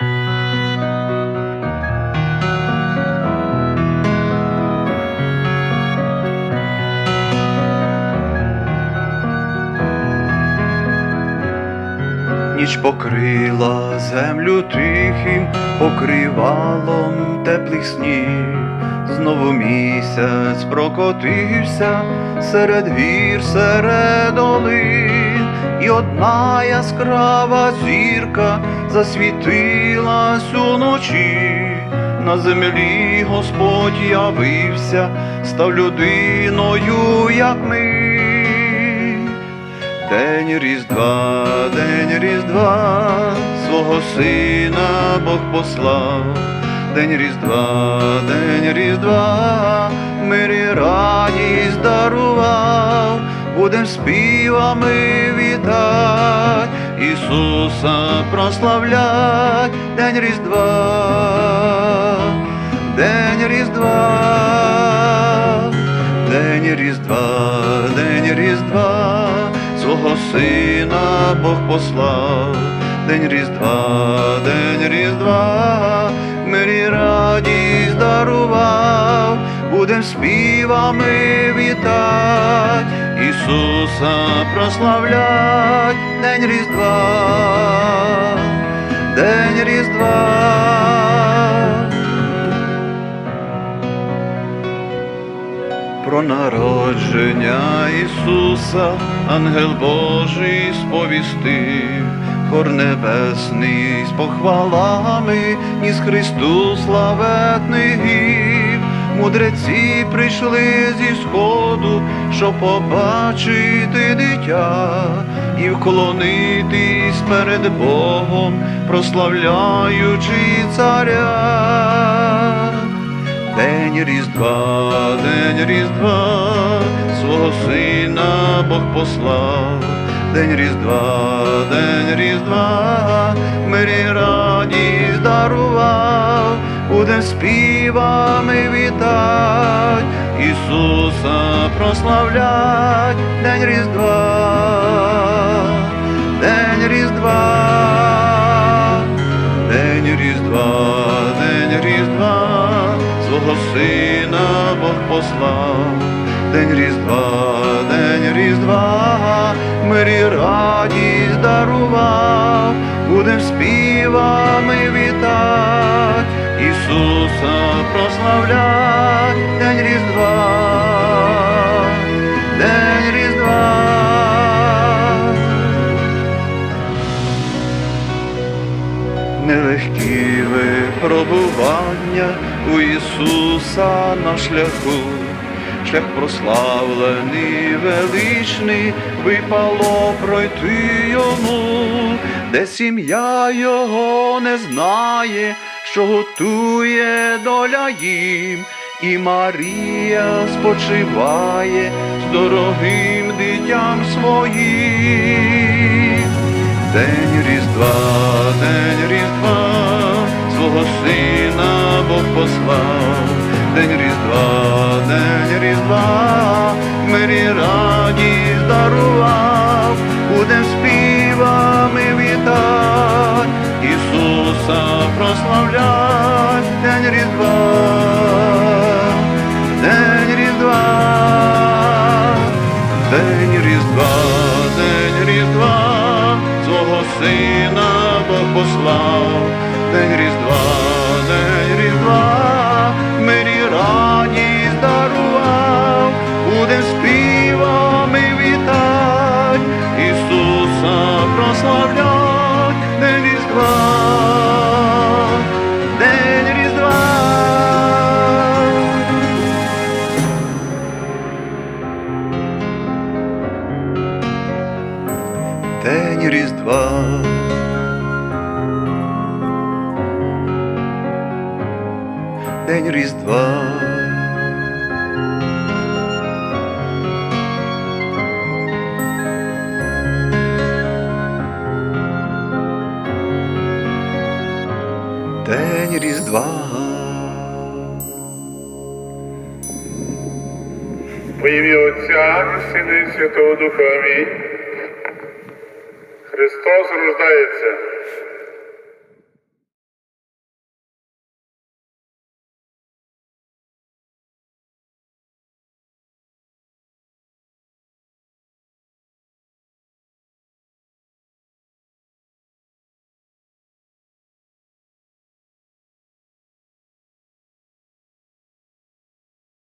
Ніч покрила землю тихим покривалом теплих снів. Знову місяць прокотився серед гір, серед долин, і одна яскрава зірка засвітилась уночі. На землі Господь явився, став людиною, як ми. День Різдва, день Різдва, свого сина Бог послав, день Різдва, день Різдва, мир і радість дарував, будем співами вітать, Ісуса прославлять, день Різдва, день Різдва, день Різдва, день Різдва. Свого сина Бог послав, день Різдва, день Різдва, мир і радість дарував, будем співами вітать, Ісуса прославлять, день Різдва, день Різдва. Про народження Ісуса ангел Божий сповістив, хор небесний з похвалами, ніс Христу славетний. Мудреці прийшли зі сходу, щоб побачити дитя і вклонитись перед Богом, прославляючи царя. День Різдва, день Різдва, свого сина Бог послав, день Різдва, день Різдва, мир і радість дарував, будем співами вітать, Ісуса прославлять, день Різдва, день Різдва, день Різдва, день Різдва. Свого сина Бог послав, день Різдва, день Різдва, мир і радість дарував, будем співами вітать, Ісуса прославлять, Нелегкі випробування у Ісуса на шляху, шлях прославлений, величний, випало пройти йому, де сім'я його не знає, що готує доля їм, і Марія спочиває з дорогим дитям своїм. День Різдва, день Різдва, свого сина Бог послав, день Різдва, день Різдва, мирі радість дарував, Бог день Різдва, день Різдва, мир і радість дарував, будем співами вітать, Ісуса прославлять, день Різдва. День Різдва. День Різдва. День Різдва. Во ім'я Отця і Сина і Святого Духа Амінь. Христос рождається.